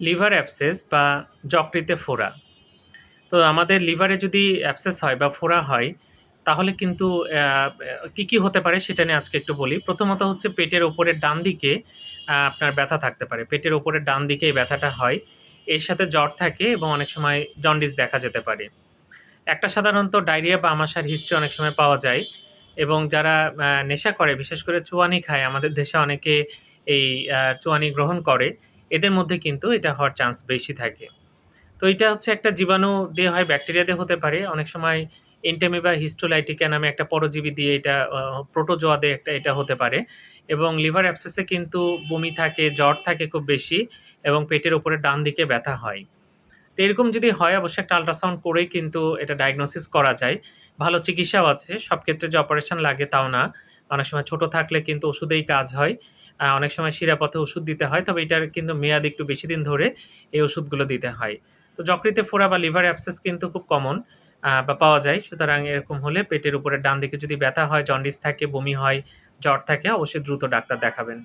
Liver abscess বা যকৃতে ফোড়া। তো আমাদের লিভারে যদি অ্যাবসেস হয় বা ফোড়া হয়, তাহলে কিন্তু কি কি হতে পারে সেটা নিয়ে আজকে একটু বলি। প্রথমত হচ্ছে পেটের ওপরের ডান দিকে আপনার ব্যথা থাকতে পারে। পেটের ওপরের ডান দিকে এই ব্যথাটা হয়। এর সাথে জ্বর থাকে এবং অনেক সময় জন্ডিস দেখা যেতে পারে। একটা সাধারণত ডায়রিয়া বা আমাশার হিস্ট্রি অনেক সময় পাওয়া যায় এবং যারা নেশা করে, বিশেষ করে চুয়ানি খায়, আমাদের দেশে অনেকে এই চুয়ানি গ্রহণ করে। এদের মধ্যে কিন্তু এটা হওয়ার চান্স বেশি থাকে। তো এটা হচ্ছে একটা জীবাণু দিয়ে হয় ব্যাকটেরিয়া দিয়ে হতে পারে। অনেক সময় এন্টেমিবা হিস্টোলাইটিকা নামে একটা পরজীবী দিয়ে এটা প্রোটোজোয়া দিয়ে একটা এটা হতে পারে। এবং লিভার অ্যাপসেসে কিন্তু বমি থাকে, জ্বর থাকে খুব বেশি এবং পেটের উপরে ডান দিকে ব্যথা হয়। তো এরকম যদি হয়, অবশ্যই একটা আল্ট্রাসাউন্ড করেই কিন্তু এটা ডায়াগনোসিস করা যায়। ভালো চিকিৎসাও আছে, সব ক্ষেত্রে যে অপারেশন লাগে তাও না। অনেক সময় ছোট থাকলে কিন্তু ওষুধেই কাজ হয়। অনেক সময় শিরাপথে ওষুধ দিতে হয়, তবে এটার কিন্তু মেয়াদ একটু বেশি দিন ধরে এই ওষুধগুলো দিতে হয়। তো যকৃতে ফোড়া বা লিভার অ্যাবসেস কিন্তু খুব কমন বা পাওয়া যায়। সুতরাং এরকম হলে পেটের উপরে ডান দিকে যদি ব্যথা হয় জন্ডিস থাকে, বমি হয়, জ্বর থাকে, অবশ্যই দ্রুত ডাক্তার দেখাবেন।